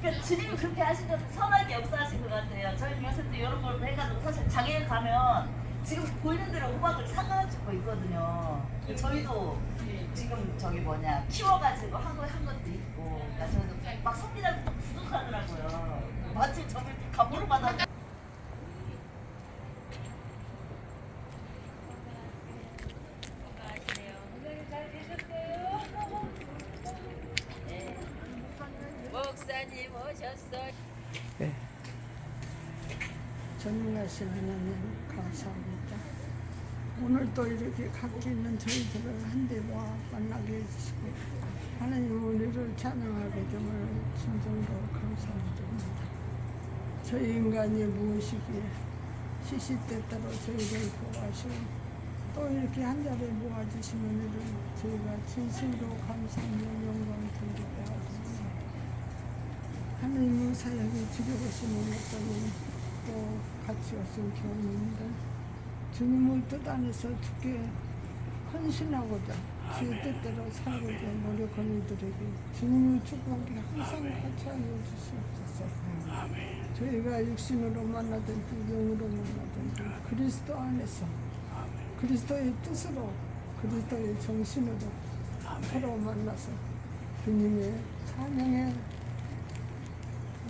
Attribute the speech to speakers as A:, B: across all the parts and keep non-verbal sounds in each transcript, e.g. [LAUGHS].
A: 그러니까 주님이 그렇게 하시면 선하게 역사하신 것 같아요. 저희 요새 또 이런 걸 해가지고 사실 장애인 가면 지금 보이는 대로 호박을 사가지고 있거든요. 저희도 지금 저기 뭐냐 키워가지고 한, 거, 한 것도 있고 그러니까 저희도 막또 부족하더라고요. 마침 저기 감보를 받아
B: 목사님 오셨어.
C: 전능하신 하나님 감사합니다. 오늘도 이렇게 각기 있는 저희들을 한데 모아 만나게 해주시고 하나님 우리를 찬양하게 됨을 진정으로 감사드립니다. 저희 인간이 무엇이기에 시시때때로 저희를 보호하시고 또 이렇게 한 자리에 모아주시는 일을 저희가 진심으로 감사하며 영광 드리게 하옵소서. 하나님의 사역에 지려오시는 어떤 또 같이 오신 교우님들 주님의 뜻 안에서 죽게 헌신하고자 주의 뜻대로 살고자 노력하는 이들에게 주님의 축복이 항상 같이 하여 주시옵소서. 저희가 육신으로 만나든지 영으로 만나든지 그리스도 안에서 그리스도의 뜻으로 그리스도의 정신으로 서로 만나서 주님의 사명에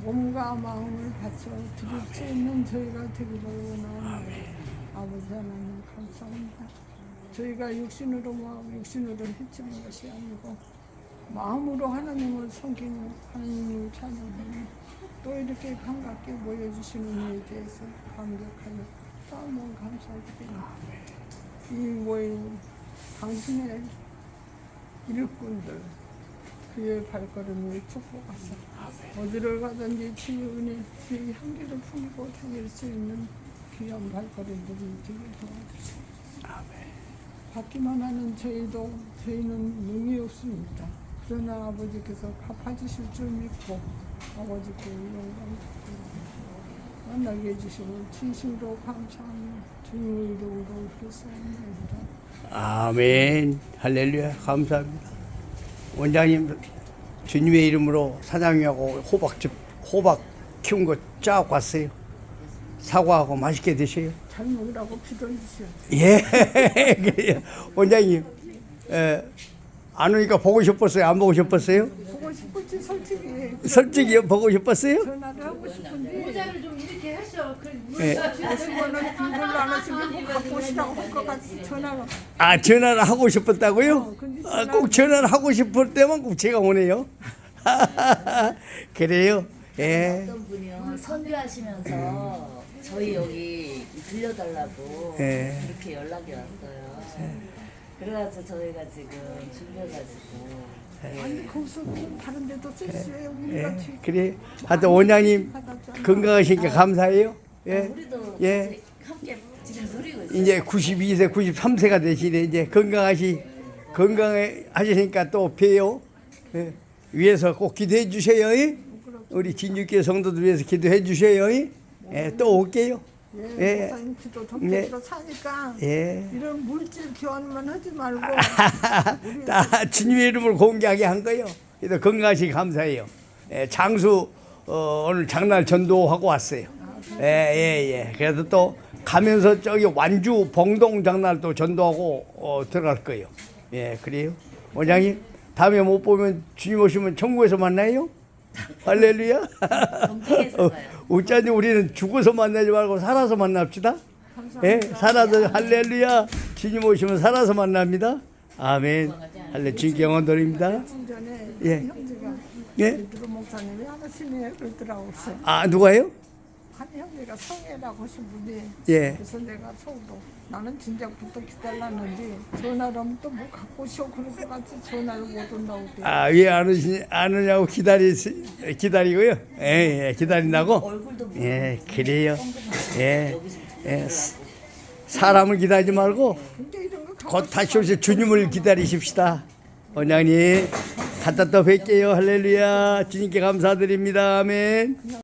C: 몸과 마음을 바쳐 드릴 수 있는 저희가 되기를 원하오니 아버지 하나님 감사합니다. 저희가 육신으로 마음, 육신으로 해치는 것이 아니고 마음으로 하나님을 섬기는 하나님을 찬양하는 또 이렇게 반갑게 모여주시는 이에 대해서 감격하여 또한 번 감사드립니다. 이 모임 당신의 일꾼들 그의 발걸음을 축복하사 어디를 가든지 주의 은혜, 주의 향기를 풍기고 다닐 수 있는 귀한 발걸음들이 되게 도와주시옵소서. 받기만 하는 저희도 저희는 능이 없습니다. 그러나 아버지께서 갚아주실 줄 믿고 아버지께 영광. 만나게 해주시고 진심으로 감사하며 주님의 이름으로 그리스도입니다.
D: 아멘. 할렐루야. 감사합니다. 원장님 주님의 이름으로 사장님하고 호박즙 호박 키운 거 짜고 왔어요. 사과하고 맛있게 드세요.
C: 잘 먹으라고 기도해 주세요.
D: 예. 그래요. [LAUGHS] 원장님 에, 안 오니까 보고 싶었어요. 안 보고 싶었어요?
C: 보고 싶을지 솔직히
D: 솔직히 보고 싶었어요?
C: 전화를 하고 싶은데
B: 모자를 좀 이렇게 하셔. 그
D: 예.
C: 안 갖고 오시라고 것 같이
D: 아 전화를 하고 싶었다고요?
C: 어, 근데
D: 아, 꼭 전화를 하고 싶을 때만 꼭 제가 오네요. [LAUGHS] 그래요? 예.
A: 어떤 분이요 선교하시면서 저희 여기 들려달라고
D: 예.
A: 그렇게 연락이 왔어요. 그래가지고 저희가 지금 준비해가지고
C: 아니 거기서 좀 다른 데도 쓸수요 우리
D: 예. 그래. 하여튼 원장님. 건강하시니까 감사해요. 예.
A: 우리도
D: 예.
A: 함께 지금 누리고 있어요.
D: 이제 92세, 93세가 되시네. 이제 건강하시 건강하시니까 또 봬요. 예. 위해서 꼭 기도해 주세요. 예. 우리 진육교 성도들 위해서 기도해 주세요. 예. 예. 또 올게요.
C: 예,
D: 예.
C: 목사님 기도 덤태기로 사니까
D: 예.
C: 이런 물질 교환만 하지 말고 [LAUGHS]
D: 다 주님의 이름을 공개하게 한 거예요. 그래서 건강하시기 감사해요. 예, 장수 어, 오늘 장날 전도하고 왔어요. 예, 예, 예. 그래서 또 가면서 저기 완주 봉동 장날 또 전도하고 어, 들어갈 거예요. 예, 그래요. 원장님 다음에 못 보면 주님 오시면 천국에서 만나요? [LAUGHS] 할렐루야.
A: 검색해서
D: 어, 우리는 죽어서 만나지 말고 살아서 만납시다. 예, 살아서 할렐루야. 주님 오시면 살아서 만납니다. 아멘. 할렐 주님께 영원
C: 전에
D: 예. 예.
C: 베드로 목사님이 하나님의 그러더라고
D: 아 누가요?
C: 한 형제가 성애라고 하신 분이
D: 예.
C: 그래서 내가 속으로 나는 진작부터 기다렸는데 전화를 하면 또 뭐 갖고 오시오 그럴 것 같이 전화를 못 온다고 그래.
D: 아 왜 안 오시 안 오냐고 기다리 기다리고요. 예, 예 기다린다고.
A: 얼굴도
D: 예, 그래요. 예, 예. 사람을 기다리지 말고
C: 근데 이런 거 갖고
D: 곧 다시 오실 주님을 기다리십시다. 원장님, 갔다 또 뵐게요. 할렐루야. 주님께 감사드립니다. 아멘.